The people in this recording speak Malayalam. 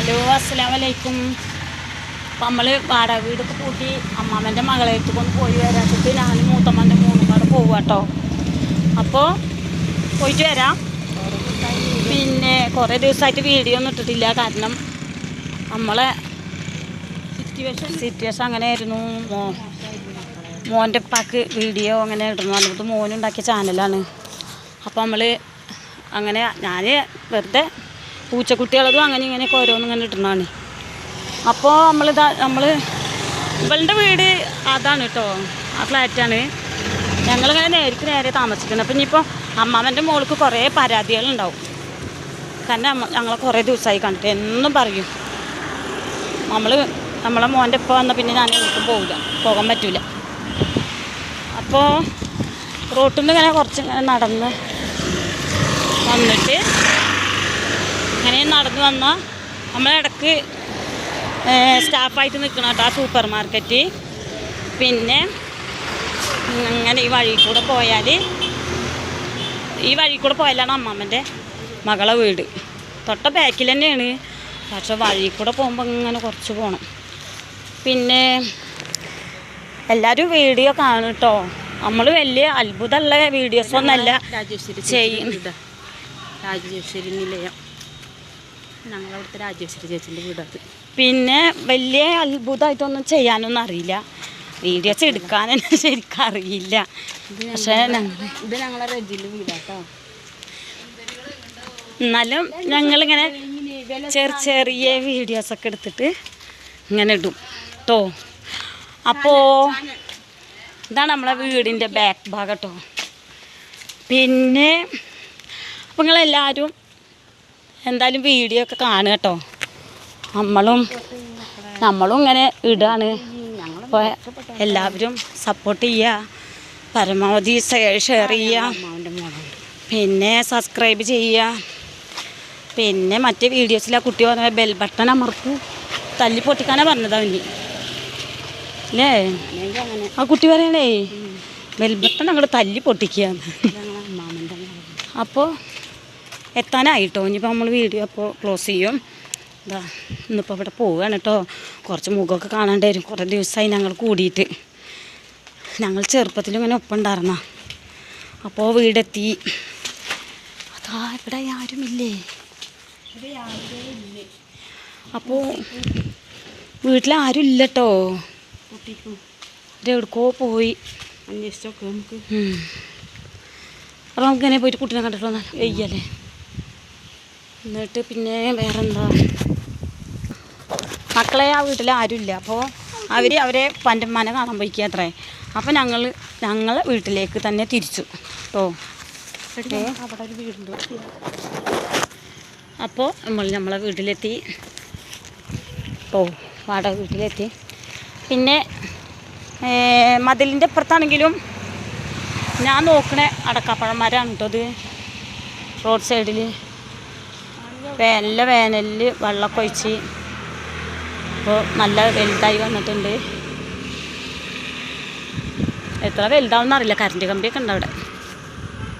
ഹലോ അസ്സലാമു അലൈക്കും അപ്പം നമ്മൾ വാടക വീടൊക്കെ കൂട്ടി അമ്മാമ്മന്റെ മകളെ എടുത്തുകൊണ്ട് പോയി വരാച്ചിട്ട് ഞാൻ മൂത്തമ്മന്റെ മൂന്നും കൂടെ പോവുക കേട്ടോ അപ്പോൾ പോയിട്ട് വരാം. പിന്നെ കുറേ ദിവസമായിട്ട് വീഡിയോ ഒന്നും ഇട്ടിട്ടില്ല. കാരണം നമ്മളെ സിറ്റുവേഷൻ സിറ്റുവേഷൻ അങ്ങനെ ആയിരുന്നു മോ മോന്റെ ഉപ്പാക്ക് വീഡിയോ അങ്ങനെ ഇടുന്നു അതുകൊണ്ട് മോനുണ്ടാക്കിയ ചാനലാണ് അപ്പോൾ നമ്മൾ അങ്ങനെ ഞാൻ വെറുതെ പൂച്ചക്കുട്ടികളതും അങ്ങനെ ഇങ്ങനെയൊക്കെ ഓരോന്നും ഇങ്ങനെ ഇടുന്നതാണ്. അപ്പോൾ നമ്മളിതാ നമ്മൾ ഇവളുടെ വീട് അതാണ് കേട്ടോ ആ ഫ്ലാറ്റാണ്. ഞങ്ങളിങ്ങനെ നേരിക്ക് നേരെ താമസിക്കുന്നത്. അപ്പം ഇനിയിപ്പോൾ അമ്മാവന്റെ മോൾക്ക് കുറേ പരാതികളുണ്ടാവും. കാരണം ഞങ്ങളെ കുറേ ദിവസമായി കണ്ടിട്ട് എന്നും പറയും. നമ്മൾ നമ്മളെ മോന്റെ ഇപ്പം വന്നാൽ പിന്നെ ഞാൻ വീട്ടിൽ പോകില്ല പോകാൻ പറ്റില്ല അപ്പോൾ റോട്ടിൽ നിന്ന് ഇങ്ങനെ കുറച്ച് ഇങ്ങനെ നടന്ന് വന്നിട്ട് ഇങ്ങനെ നടന്നു വന്നാൽ നമ്മളിടക്ക് സ്റ്റാഫായിട്ട് നിൽക്കണം കേട്ടോ ആ സൂപ്പർ മാർക്കറ്റ്. പിന്നെ അങ്ങനെ ഈ വഴി കൂടെ പോയാൽ ഈ വഴി കൂടെ പോയാലാണ് അമ്മാമ്മന്റെ മകളെ വീട്. തൊട്ട ബാക്കിൽ തന്നെയാണ്. പക്ഷെ വഴി കൂടെ പോകുമ്പോൾ ഇങ്ങനെ കുറച്ച് പോകണം പിന്നെ എല്ലാവരും വീഡിയോ കാണും കേട്ടോ നമ്മൾ വലിയ അത്ഭുതമുള്ള വീഡിയോസ് ഒന്നല്ല രാജേശ്വരി ചെയ്യും. രാജേശ്വരി നിലയം. ഞങ്ങളവിടുത്തെ രാജേശ്വരി ചേച്ചിന്റെ വീടത് പിന്നെ വലിയ അത്ഭുതമായിട്ടൊന്നും ചെയ്യാനൊന്നും അറിയില്ല. വീഡിയോസ് എടുക്കാൻ തന്നെ ശരിക്കും അറിയില്ല. പക്ഷേ ഇത് ഞങ്ങളെ റജിന്റെ വീടാട്ടോ. എന്നാലും ഞങ്ങളിങ്ങനെ ചെറിയ ചെറിയ വീഡിയോസൊക്കെ എടുത്തിട്ട് ഇങ്ങനെ ഇടും കേട്ടോ അപ്പോൾ ഇതാണ് നമ്മളെ വീടിന്റെ ബാക്ക് ഭാഗം കേട്ടോ പിന്നെ അപ്പോൾ നിങ്ങളെല്ലാവരും എന്തായാലും വീഡിയോ ഒക്കെ കാണുക കേട്ടോ നമ്മളും നമ്മളും ഇങ്ങനെ ഇടാണ്. അപ്പോൾ എല്ലാവരും സപ്പോർട്ട് ചെയ്യുക. പരമാവധി ഷെയർ ചെയ്യുക. പിന്നെ സബ്സ്ക്രൈബ് ചെയ്യുക. പിന്നെ മറ്റേ വീഡിയോസിൽ ആ കുട്ടി പറഞ്ഞ ബെൽ ബട്ടൺ അമർക്കൂ തല്ലി പൊട്ടിക്കാനാ പറഞ്ഞതാ ഇനി അല്ലേ? ആ കുട്ടി പറയണേ ബെൽ ബട്ടൺ അങ്ങോട്ട് തല്ലി മോളുണ്ട് അപ്പോൾ എത്താനായിട്ടോ? ഇനിയിപ്പോൾ നമ്മൾ വീഡിയോ അപ്പോൾ ക്ലോസ് ചെയ്യും. ഇതാ ഇന്നിപ്പോൾ ഇവിടെ പോവുകയാണ് കേട്ടോ കുറച്ച് മുഖമൊക്കെ കാണാണ്ട് വരും. കുറേ ദിവസമായി ഞങ്ങൾ കൂടിയിട്ട്. ഞങ്ങൾ ചെറുപ്പത്തിൽ ഇങ്ങനെ ഒപ്പം ഉണ്ടായിരുന്ന. അപ്പോൾ വീടെത്തി. അതാ ഇവിടെ ആരുമില്ലേ? അപ്പോൾ വീട്ടിൽ ആരും ഇല്ല കേട്ടോ എവിടെക്കോ പോയി. അന്വേഷിച്ചൊക്കെ നമുക്ക്. അപ്പോൾ നമുക്ക് ഇങ്ങനെ പോയിട്ട് കുട്ടീനെ കണ്ടിട്ട് വന്നാൽ വെയ്യല്ലേ? എന്നിട്ട് പിന്നെ വേറെന്താ? മക്കളെ ആ വീട്ടിൽ ആരുമില്ല. അപ്പോൾ അവർ അവരെ പന്റമ്മാനെ കാണാൻ പോയിക്കുക അത്രേ. അപ്പോൾ ഞങ്ങൾ ഞങ്ങളെ വീട്ടിലേക്ക് തന്നെ തിരിച്ചു. കേട്ടോ അവിടെ ഒരു വീടുണ്ട്. അപ്പോൾ നമ്മൾ നമ്മളെ വീട്ടിലെത്തി. ഓ വാടക വീട്ടിലെത്തി. പിന്നെ മതിലിന്റെ അപ്പുറത്താണെങ്കിലും ഞാൻ നോക്കണേ അടക്കാപ്പഴന്മാരാണ് കേട്ടോ അത് റോഡ് സൈഡിൽ നല്ല വേനലിൽ വെള്ളമൊക്കെ ഒഴിച്ച് ഇപ്പോൾ നല്ല വലുതായി വന്നിട്ടുണ്ട്. എത്ര വലുതാവുമെന്ന് അറിയില്ല. കറണ്ട് കമ്പിയൊക്കെ ഉണ്ട് അവിടെ